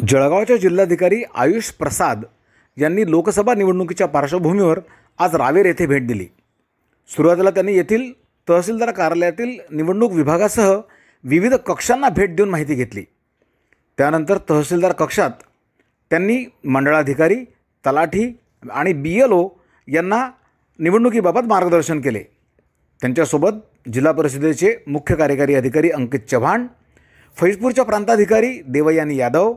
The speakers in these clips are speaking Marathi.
जळगावच्या जिल्हाधिकारी आयुष प्रसाद यांनी लोकसभा निवडणुकीच्या पार्श्वभूमीवर आज रावेर येथे भेट दिली. सुरुवातीला त्यांनी येथील तहसीलदार कार्यालयातील निवडणूक विभागासह विविध कक्षांना भेट देऊन माहिती घेतली. त्यानंतर तहसीलदार कक्षात त्यांनी मंडळाधिकारी तलाठी आणि बी एल ओ यांना निवडणुकीबाबत मार्गदर्शन केले. त्यांच्यासोबत जिल्हा परिषदेचे मुख्य कार्यकारी अधिकारी अंकित चव्हाण फैजपूरच्या प्रांताधिकारी देवयानी यादव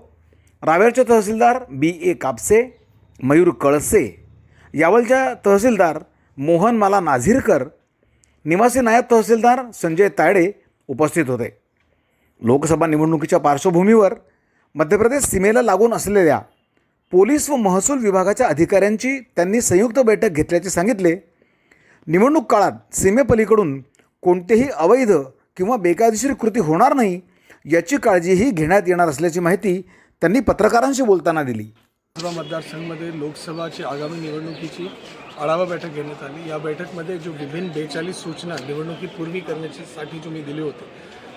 रावेरचे तहसीलदार बी ए कापसे मयूर कळसे यावलच्या तहसीलदार मोहन माला नाझीरकर निवासी नायब तहसीलदार संजय तायडे उपस्थित होते. लोकसभा निवडणुकीच्या पार्श्वभूमीवर मध्य प्रदेश सीमेला लागून असलेल्या पोलीस व महसूल विभागाच्या अधिकाऱ्यांची त्यांनी संयुक्त बैठक घेतल्याचे सांगितले. निवडणूक काळात सीमेपलीकडून कोणतेही अवैध किंवा बेकायदेशीर कृती होणार नाही याची काळजीही घेण्यात येणार असल्याची माहिती त्यांनी पत्रकारांशी बोलताना दिली. लोकसभा मतदारसंघामध्ये लोकसभाची आगामी निवडणुकीची आढावा बैठक घेण्यात आली. या बैठकमध्ये जो विभिन्न बेचाळीस सूचना निवडणुकीपूर्वी करण्याची साठी जो मी दिली होती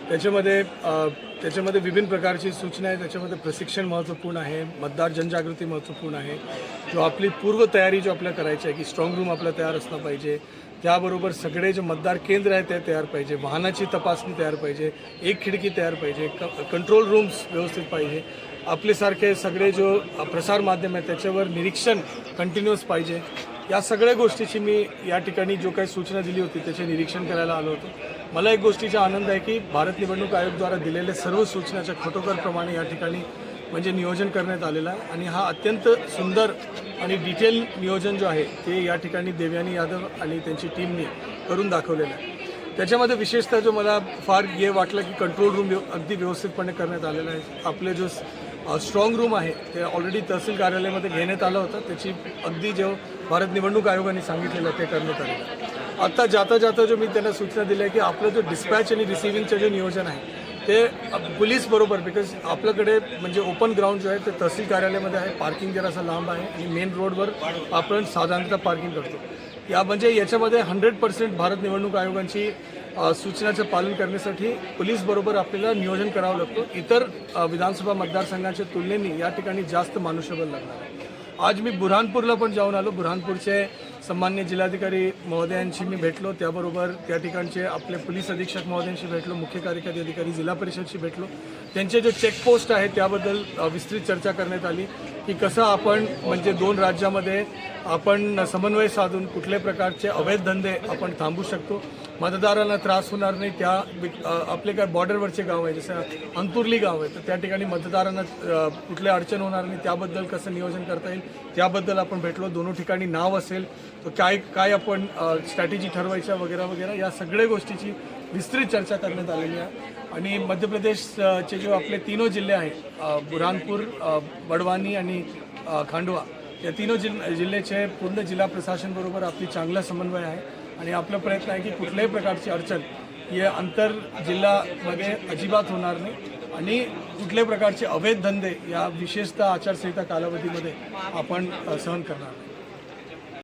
त्याच्यामध्ये त्याच्यामध्ये विभिन्न प्रकारची सूचना आहे. त्याच्यामध्ये प्रशिक्षण महत्त्वपूर्ण आहे. मतदार जनजागृती महत्त्वपूर्ण आहे. जो आपली पूर्वतयारी जो आपल्याला करायची आहे की स्ट्रॉंग रूम आपला तयार असला पाहिजे. त्याबरोबर सगळे जे मतदार केंद्र आहे ते तयार पाहिजे. वाहनाची तपासणी तयार पाहिजे. एक खिडकी तयार पाहिजे. क कंट्रोल रूम्स व्यवस्थित पाहिजे. आपल्यासारखे सगळे जो प्रसार माध्यम आहे त्याच्यावर निरीक्षण कंटिन्युअस पाहिजे. या सगळ्या गोष्टीची मी या ठिकाणी जो काही सूचना दिली होती त्याचे निरीक्षण करायला आलो होतो. मला एक गोष्टीचा आनंद आहे की भारत निवडणूक आयोगद्वारा दिलेल्या सर्व सूचनाच्या खटोखरप्रमाणे या ठिकाणी म्हणजे नियोजन करण्यात आलेलं आहे आणि हा अत्यंत सुंदर आणि डिटेल नियोजन जो आहे ते या ठिकाणी देवयानी यादव आणि त्यांची टीमने करून दाखवलेलं आहे. त्याच्यामध्ये विशेषतः जो मला फार हे वाटलं की कंट्रोल रूम व्यव- अगदी व्यवस्थितपणे करण्यात आलेला आहे. आपले जो स्ट्रॉंग रूम आहे. ते ऑलरेडी तहसील कार्यालयामध्ये घेण्यात आलं होतं. त्याची अगदी जेव्हा भारत निवडणूक आयोगाने सांगितलेलं ते करण्यात आलं. आत्ता जाता जाता जो मी त्यांना सूचना दिल्या आहे की आपलं जो डिस्पॅच आणि रिसिव्हिंगचं जे नियोजन आहे ते पोलीस बरोबर बिकॉज आपल्याकडे म्हणजे ओपन ग्राउंड जो आहे ते तहसील कार्यालयामध्ये आहे. पार्किंग जरासा लांब आहे आणि मेन रोडवर आपण साधारणतः पार्किंग करतो. या म्हणजे याच्यामध्ये हंड्रेड पर्सेंट भारत निवडणूक आयोगांची सूचनाचं पालन करण्यासाठी पोलीसबरोबर आपल्याला नियोजन करावं लागतं. इतर विधानसभा मतदारसंघाच्या तुलनेने या ठिकाणी जास्त मनुष्यबळ लागणार आहे. आज मी बुरहानपूरला पण जाऊन आलो. बुरहानपूरचे सन्मान्य जिल्हाधिकारी महोदयांशी मी भेटलो. त्याबरोबर त्या ठिकाणचे आपले पोलीस अधीक्षक महोदयांशी भेटलो. मुख्य कार्यकारी अधिकारी जिल्हा परिषदशी भेटलो. त्यांचे जे चेकपोस्ट आहे त्याबद्दल विस्तृत चर्चा करण्यात आली की कसं आपण म्हणजे दोन राज्यामध्ये आपण समन्वय साधून कुठल्या प्रकारचे अवैध धंदे आपण थांबू शकतो. मतदारांना त्रास होणार नाही. त्या आपले काय बॉर्डरवरचे गाव आहे जसं अंतुर्ली गाव आहे तर त्या ठिकाणी मतदारांना कुठल्या अडचण होणार नाही. त्याबद्दल कसं नियोजन करता येईल त्याबद्दल आपण भेटलो. दोन्ही ठिकाणी नाव असेल तर काय काय आपण स्ट्रॅटेजी ठरवायच्या वगैरे वगैरे या सगळ्या गोष्टीची विस्तृत चर्चा करण्यात आलेली आहे. आणि मध्य प्रदेशचे जो आपले तीनो जिल्हे आहेत अ, बुरहानपूर बडवानी आणि खांडवा या तीनो जिल जिल्ह्याचे पूर्ण जिल्हा प्रशासनबरोबर आपली चांगला समन्वय आहे. आणि आपला प्रयत्न आहे की कुठल्याही प्रकारची अडचण या आंतर जिल्ह्यामध्ये अजिबात होणार नाही. आणि कुठल्याही प्रकारचे अवैध धंदे या विशेषतः आचारसंहिता कालावधीमध्ये आपण सहन करणार नाही.